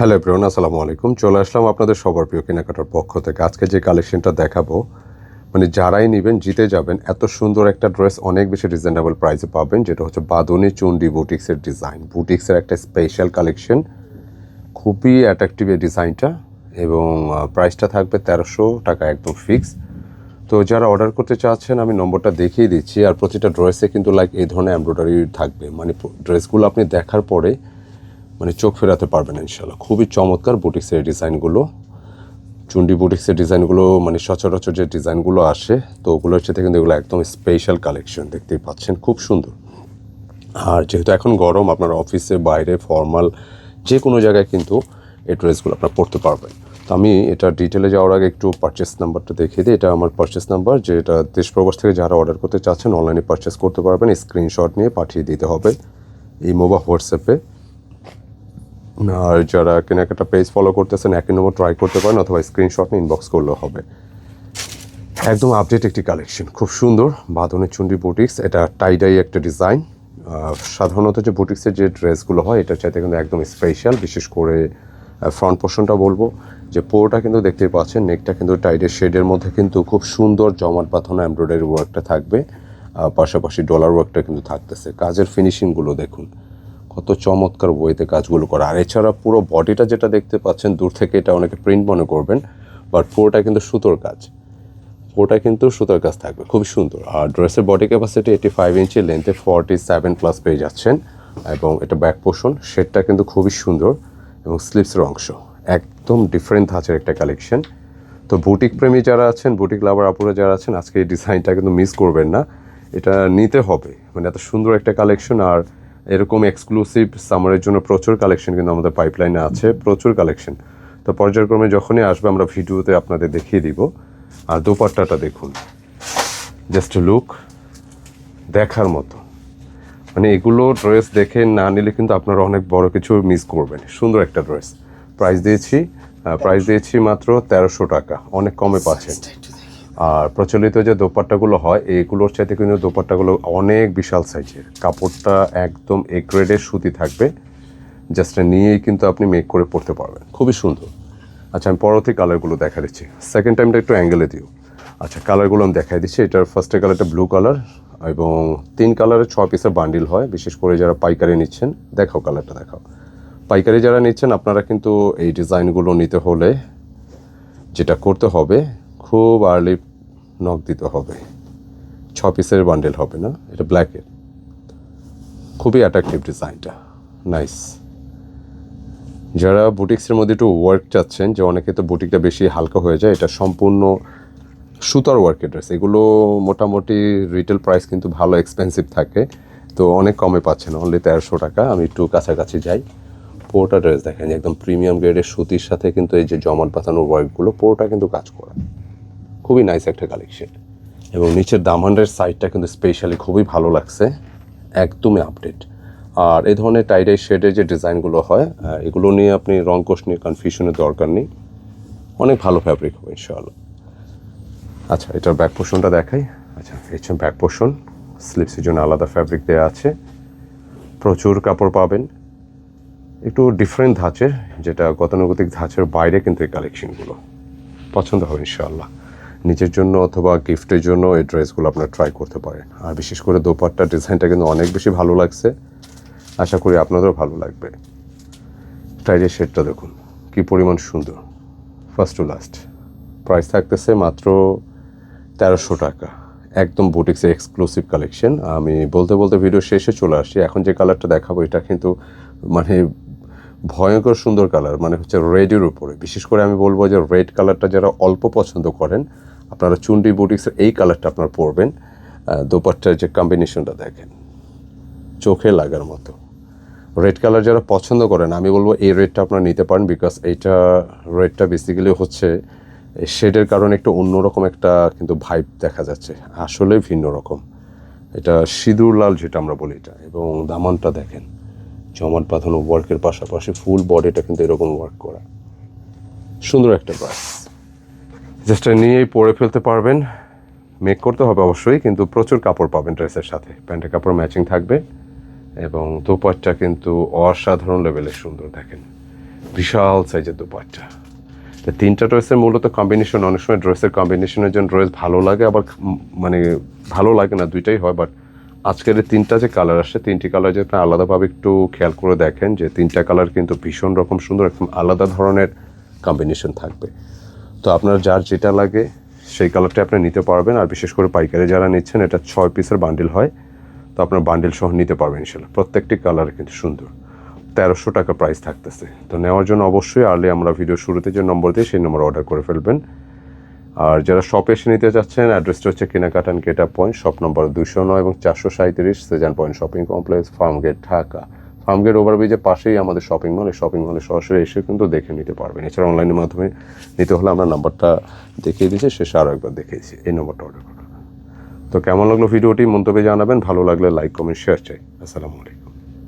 Hello everyone আসসালামু আলাইকুম চলে আসলাম আপনাদের সবার প্রিয় কেনাকাটার পক্ষ থেকে। আজকে যে কালেকশনটা দেখাবো মানে যারাই নেবেন, জিতে যাবেন, এত সুন্দর একটা ড্রেস, অনেক বেশি রিজনেবল প্রাইসে পাবেন, যেটা হচ্ছে বাদনি চুন্ডি বুটিক্সের ডিজাইন বুটিক্সের একটা স্পেশাল কালেকশন খুবই অ্যাট্রাকটিভ এই ডিজাইনটা এবং প্রাইসটা থাকবে তেরোশো টাকা একদম ফিক্স তো যারা অর্ডার করতে চাচ্ছেন, আমি নম্বরটা দেখিয়ে দিচ্ছি। আর প্রতিটা ড্রেসে কিন্তু লাইক এই ধরনের এমব্রয়ডারি থাকবে। মানে ড্রেসগুলো আপনি দেখার পরে মানে চোখ ফেরাতে পারবেন ইনশাল্লাহ খুবই চমৎকার বুটিক্সের ডিজাইনগুলো। চুন্ডি বুটিক্সের ডিজাইনগুলো মানে সচরাচর যে ডিজাইনগুলো আসে, তো ওগুলোর সাথে কিন্তু এগুলো একদম স্পেশাল কালেকশন দেখতেই পাচ্ছেন, খুব সুন্দর। আর যেহেতু এখন গরম, আপনার অফিসে, বাইরে ফর্মাল যে কোনো জায়গায় কিন্তু এই ড্রেসগুলো আপনার পরতে পারবেন। তো আমি এটা ডিটেলে যাওয়ার আগে একটু পারচেস নাম্বারটা দেখিয়ে দিই। এটা আমার পারচেস নাম্বার যেটা দেশ প্রবাস থেকে যারা অর্ডার করতে চাচ্ছেন অনলাইনে পারচেস করতে পারবেন। স্ক্রিনশট নিয়ে পাঠিয়ে দিতে হবে। ইমো বা হোয়াটসঅ্যাপে আর যারা কেনাকাটা পেজ ফলো করতেছেন, একই নম্বর ট্রাই করতে পারেন অথবা স্ক্রিনশট ইনবক্স করলেও হবে। একদম আপডেট একটি কালেকশন খুব সুন্দর। বাঁধনের চুন্ডি বুটিক্স এটা টাইডাই একটা ডিজাইন সাধারণত যে বুটিক্সের যে ড্রেসগুলো হয়, এটার চাইতে কিন্তু একদম স্পেশাল বিশেষ করে ফ্রন্ট পোর্শনটা বলব। যে পোরটা কিন্তু দেখতেই পাচ্ছেন নেকটা কিন্তু টাইডের শেডের মধ্যে কিন্তু খুব সুন্দর জমাট বাঁধানো এমব্রয়ডারি ওয়ার্কটা থাকবে। পাশাপাশি ডলার ওয়ার্কটা কিন্তু থাকতেছে। কাজের ফিনিশিংগুলো দেখুন। কত চমৎকার বইতে কাজগুলো করা। আর এছাড়া পুরো বডিটা যেটা দেখতে পাচ্ছেন, দূর থেকে এটা অনেকে প্রিন্ট মনে করবেন বাট পুরোটা কিন্তু সুতোর কাজ। পুরোটা কিন্তু সুতোর কাজ থাকবে খুব সুন্দর। আর ড্রেসের body capacity eighty five inch লেন্থে forty seven plus পেয়ে যাচ্ছেন এবং এটা ব্যাক পোর্শন শেডটা কিন্তু খুবই সুন্দর, এবং স্লিপসের অংশ। একদম ডিফারেন্ট ধাঁচের একটা কালেকশন তো বুটিক প্রেমী যারা আছেন বুটিক লাভার আপুরা যারা আছেন, আজকে এই ডিজাইনটা কিন্তু মিস করবেন না। এটা নিতে হবে মানে এত সুন্দর একটা কালেকশন আর এরকম এক্সক্লুসিভ সামারের জন্য প্রচুর কালেকশন কিন্তু আমাদের পাইপলাইনে আছে, প্রচুর কালেকশন তো পর্যায়ক্রমে যখনই আসবে আমরা ভিডিওতে আপনাদের দেখিয়ে দিব। আর দোপাট্টাটা দেখুন। জাস্ট লুক দেখার মতো। মানে এগুলো ড্রেস দেখে না নিলে কিন্তু আপনারা অনেক বড় কিছু মিস করবেন। সুন্দর একটা ড্রেস প্রাইস দিয়েছি প্রাইস দিয়েছি মাত্র তেরোশো টাকা। অনেক কমে পাচ্ছেন। আর প্রচলিত যে দোপাট্টাগুলো হয় এইগুলোর চাইতে কিন্তু দোপাট্টাগুলো অনেক বিশাল সাইজের। কাপড়টা একদম এ গ্রেডের সুতি থাকবে। জাস্ট নিয়েই কিন্তু আপনি মেক করে পড়তে পারবেন। খুবই সুন্দর। আচ্ছা আমি পরবর্তী কালারগুলো দেখা দিচ্ছি। সেকেন্ড টাইমটা একটু অ্যাঙ্গেলে দিও। আচ্ছা কালারগুলো আমি দেখাই দিচ্ছি। এটার ফার্স্টের কালারটা ব্লু কালার এবং তিন কালারের ছ পিসের বান্ডিল হয়। বিশেষ করে যারা পাইকারি নিচ্ছেন, দেখাও কালারটা দেখাও। পাইকারি যারা নিচ্ছেন, আপনারা কিন্তু এই ডিজাইনগুলো নিতে হলে যেটা করতে হবে, খুব আর্লি নখ দিতে হবে। ছ পিসের বান্ডেল হবে না, এটা ব্ল্যাকের খুবই অ্যাট্রাকটিভ ডিজাইনটা নাইস যারা বুটিক্সের মধ্যে একটু ওয়ার্ক চাচ্ছেন, যে অনেকে তো বুটিকটা বেশি হালকা হয়ে যায়, এটা সম্পূর্ণ সুতার ওয়ার্কের ড্রেস এগুলো মোটামুটি রিটেল প্রাইস কিন্তু ভালো এক্সপেন্সিভ থাকে। তো অনেক কমে পাচ্ছেন অনলি তেরোশো টাকা। আমি একটু কাছাকাছি যাই। পোর্টা ড্রেস দেখেন, একদম প্রিমিয়াম গ্রেডের সুতির সাথে কিন্তু এই যে জমাট পাতানোর ওয়ার্কগুলো পোর্টা কিন্তু কাজ করা। খুবই নাইস একটা কালেকশন এবং নিচের দামান্ডের সাইডটা কিন্তু স্পেশালি খুবই ভালো লাগছে। একদমই আপডেট আর এই ধরনের টাইডাই শেডের যে ডিজাইনগুলো হয় এগুলো নিয়ে আপনি রং কোষ নিয়ে কনফিউশনের দরকার নেই। অনেক ভালো ফ্যাব্রিক হবে, ইনশাআল্লাহ। আচ্ছা এটার ব্যাক পোর্শনটা দেখাই। আচ্ছা হচ্ছে ব্যাক পোর্শন স্লিপসের জন্য আলাদা ফ্যাব্রিক দেওয়া আছে। প্রচুর কাপড় পাবেন। একটু ডিফারেন্ট ধাঁচের, যেটা গতানুগতিক ধাঁচের বাইরে কিন্তু এই কালেকশনগুলো পছন্দ হবে, ইনশাআল্লাহ। নিজের জন্য অথবা গিফটের জন্য এই ড্রেসগুলো আপনারা ট্রাই করতে পারেন। আর বিশেষ করে দোপাট্টার ডিজাইনটা কিন্তু অনেক বেশি ভালো লাগছে। আশা করি আপনাদেরও ভালো লাগবে। টাইডের শেডটা দেখুন, কি পরিমাণ সুন্দর। ফার্স্ট টু লাস্ট প্রাইস থাকতেছে মাত্র তেরোশো টাকা। একদম বুটিক্সের এক্সক্লুসিভ কালেকশন আমি বলতে বলতে ভিডিও শেষে চলে আসছি এখন যে কালারটা দেখাবো, এটা কিন্তু মানে ভয়ঙ্কর সুন্দর কালার মানে হচ্ছে রেডের উপরে। বিশেষ করে আমি বলব যে রেড কালারটা যারা অল্প পছন্দ করেন, আপনারা চুন্ডি বুটিক্সের এই কালারটা আপনারা পরবেন। দোপাট্টার যে কম্বিনেশনটা দেখেন, চোখে লাগার মতো। রেড কালার যারা পছন্দ করেন, আমি বলব এই রেডটা আপনারা নিতে পারেন বিকজ এইটা রেডটা বেসিক্যালি হচ্ছে শেডের কারণে একটু অন্যরকম একটা কিন্তু ভাইব দেখা যাচ্ছে। আসলে ভিন্ন রকম। এটা সিঁদুর লাল যেটা আমরা বলি এটা, এবং দামানটা দেখেন। জমাট বাঁধানো ওয়ার্কের পাশাপাশি ফুল বডিটা কিন্তু এরকম ওয়ার্ক করা। সুন্দর একটা ব্রাশ জাস্ট নিয়েই পরে ফেলতে পারবেন। মেক করতে হবে অবশ্যই, কিন্তু প্রচুর কাপড় পাবেন ড্রেসের সাথে। প্যান্টের কাপড় ম্যাচিং থাকবে এবং দোপাট্টা কিন্তু অসাধারণ লেভেলের সুন্দর, দেখেন। বিশাল সাইজের দুপাট্টা। তো তিনটা ড্রেসের মূলত কম্বিনেশন অনেক সময় ড্রেসের কম্বিনেশনের জন্য ড্রেস ভালো লাগে, আবার মানে ভালো লাগে না, দুইটাই হয় বাট আজকের তিনটা যে কালার আসছে, তিনটি কালার যদি আপনি আলাদাভাবে একটু খেয়াল করে দেখেন যে তিনটা কালার কিন্তু ভীষণ রকম সুন্দর, একদম আলাদা ধরনের কম্বিনেশন থাকবে। তো আপনার যার যেটা লাগে, সেই কালারটা আপনি নিতে পারবেন। আর বিশেষ করে পাইকারি যারা নিচ্ছেন, এটা ছয় পিসের বান্ডিল হয়। তো আপনার বান্ডিল সহ নিতে পারবেন ইনশাল্লাহ প্রত্যেকটি কালার কিন্তু সুন্দর। তেরোশো টাকা প্রাইস থাকতেছে। তো নেওয়ার জন্য অবশ্যই আর্লি আমরা ভিডিও শুরুতে যে নম্বর দিই, সেই নম্বর অর্ডার করে ফেলবেন। আর যারা শপে এসে নিতে চাচ্ছেন অ্যাড্রেসটা হচ্ছে কেনাকাটান কেটা পয়েন্ট শপ নম্বর দুশো নয় এবং চারশো সাঁত্রিশ Sezan point shopping complex Farmgate Dhaka Farmgate ওভারব্রিজের পাশেই আমাদের শপিং মল এই শপিং মলে সরাসরি এসে কিন্তু দেখে নিতে পারবেন। এছাড়া অনলাইনের মাধ্যমে নিতে হলে আমরা নাম্বারটা দেখিয়ে দিয়েছি শেষে আরও একবার দেখিয়েছি এই নম্বরটা অর্ডার করবেন তো কেমন লাগল ভিডিওটি, মন্তব্যে জানাবেন। ভালো লাগলে লাইক কমেন্ট শেয়ার চাই। আসসালামু আলাইকুম।